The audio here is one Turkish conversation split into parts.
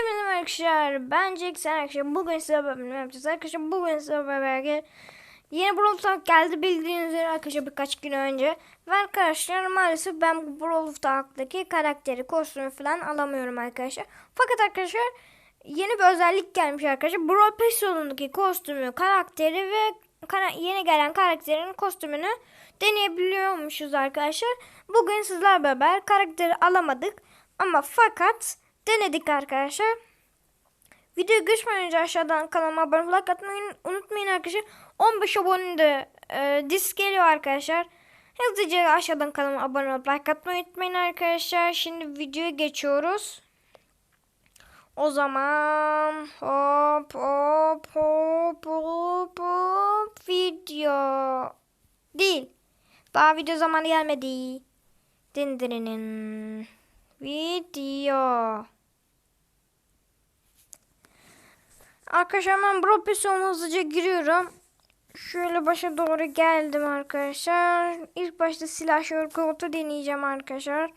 Benim arkadaşlar ben Jackson arkadaşlar bugün size bölüm yapacağız. Arkadaşlar bugün size beraber yeni Brawl Talk geldi bildiğiniz üzere arkadaşlar birkaç gün önce. Ve arkadaşlar maalesef ben Brawl Talk'taki karakteri kostümü falan alamıyorum arkadaşlar. Fakat arkadaşlar yeni bir özellik gelmiş arkadaşlar. Brawl Pass yolundaki kostümü karakteri ve kara- yeni gelen karakterin kostümünü deneyebiliyormuşuz arkadaşlar. Bugün sizler beraber karakteri alamadık. Ama fakat denedik arkadaşlar. Videoyu geçmeden aşağıdan kanalıma abone like atmayı unutmayın arkadaşlar. 15 abone de e, disk geliyor arkadaşlar. Hızlıca aşağıdan kanalıma abone olup like atmayı unutmayın arkadaşlar. Şimdi videoya geçiyoruz. O zaman hop hop hop hop hop video değil. Daha video zamanı gelmedi. Dindirinin video. Arkadaşlar ben profesyonel hızlıca giriyorum. Şöyle başa doğru geldim arkadaşlar. İlk başta silah şorkotu deneyeceğim arkadaşlar.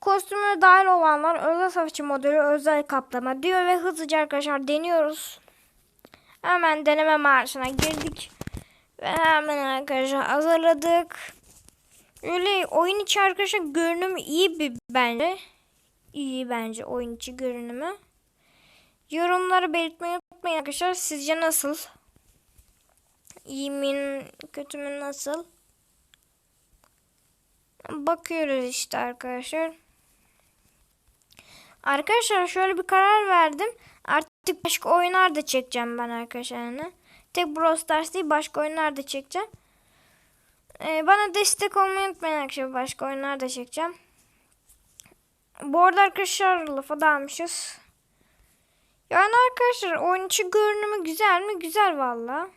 Kostüme dahil olanlar özel savaşçı modeli özel kaplama diyor ve hızlıca arkadaşlar deniyoruz. Hemen deneme marşına girdik. Ve hemen arkadaşlar hazırladık. Öyle oyun içi arkadaşlar görünümü iyi bir bence. İyi bence oyun içi görünümü. Yorumları belirtmeyi unutmayın arkadaşlar. Sizce nasıl? İyi mi, kötü mü, nasıl? Bakıyoruz işte arkadaşlar. Arkadaşlar şöyle bir karar verdim. Artık başka oyunlar da çekeceğim ben arkadaşlar. Yani. Tek Brawl Stars değil başka oyunlar da çekeceğim. Ee, bana destek olmayı unutmayın arkadaşlar. Başka oyunlar da çekeceğim. Bu arada arkadaşlar lafa dalmışız. Yani arkadaşlar oyun görünümü güzel mi? Güzel valla.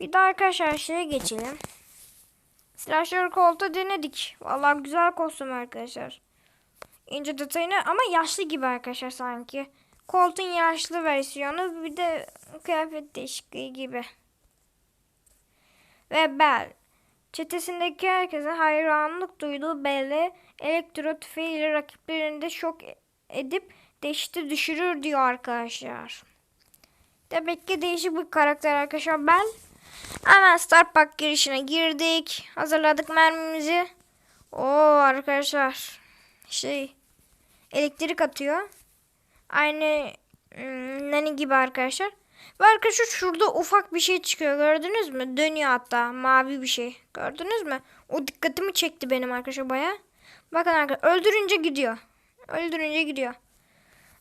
Bir daha arkadaşlar şeye geçelim. Slasher koltuğu denedik. Valla güzel kostüm arkadaşlar. İnce detayını ama yaşlı gibi arkadaşlar sanki. Colt'un yaşlı versiyonu bir de kıyafet değişikliği gibi. Ve Bell. Çetesindeki herkesin hayranlık duyduğu Bell'i elektro tüfeğiyle rakiplerini de şok edip dehşete düşürür diyor arkadaşlar. Demek ki değişik bir karakter arkadaşlar Bell. Hemen Star Pack girişine girdik. Hazırladık mermimizi. Oo arkadaşlar. Şey elektrik atıyor. Aynı hmm, nani gibi arkadaşlar. Ve arkadaşlar şurada ufak bir şey çıkıyor gördünüz mü? Dönüyor hatta mavi bir şey. Gördünüz mü? O dikkatimi çekti benim arkadaşlar baya. Bakın arkadaşlar öldürünce gidiyor. Öldürünce gidiyor.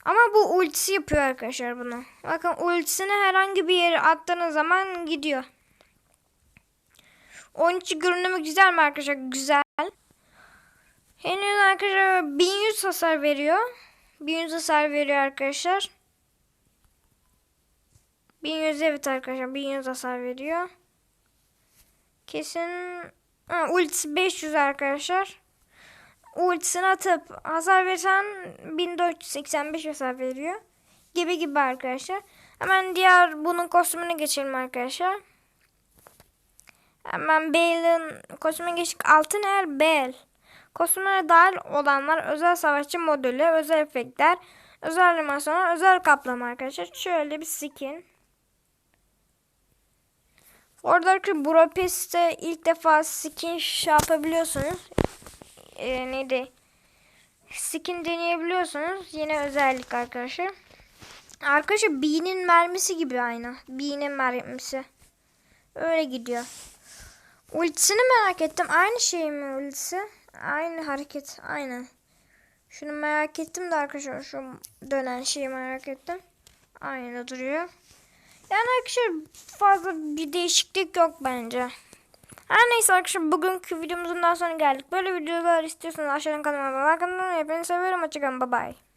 Ama bu ultisi yapıyor arkadaşlar bunu. Bakın ultisini herhangi bir yere attığınız zaman gidiyor. Onun için görünümü güzel mi arkadaşlar? Güzel. Henüz arkadaşlar 1100 hasar veriyor. 1100 hasar veriyor arkadaşlar. 1100 evet arkadaşlar 1100 hasar veriyor. Kesin ha, ultisi 500 arkadaşlar. Ultisini atıp hasar versen 1485 hasar veriyor. Gibi gibi arkadaşlar. Hemen diğer bunun kostümüne geçelim arkadaşlar. Hemen Bale'ın kostümüne geçtik. Altın er Bale. Kostümlere dahil olanlar özel savaşçı modülü, özel efektler, özel animasyonlar, özel kaplama arkadaşlar. Şöyle bir skin. Orada arkadaşlar Budapest'te ilk defa skin şey yapabiliyorsunuz. Ee, neydi? Skin deneyebiliyorsunuz. Yine özellik arkadaşlar. Arkadaşlar B'nin mermisi gibi aynı. B'nin mermisi. Öyle gidiyor. Ultisini merak ettim. Aynı şey mi ultisi? Aynı hareket. Aynı. Şunu merak ettim de arkadaşlar. Şu dönen şeyi merak ettim. Aynı duruyor. Yani arkadaşlar fazla bir değişiklik yok bence. Her neyse arkadaşlar bugünkü videomuzun daha sonra geldik. Böyle videolar istiyorsanız aşağıdan kanalıma atmayı unutmayın. Hepinizi seviyorum. Hoşçakalın. Bye bye.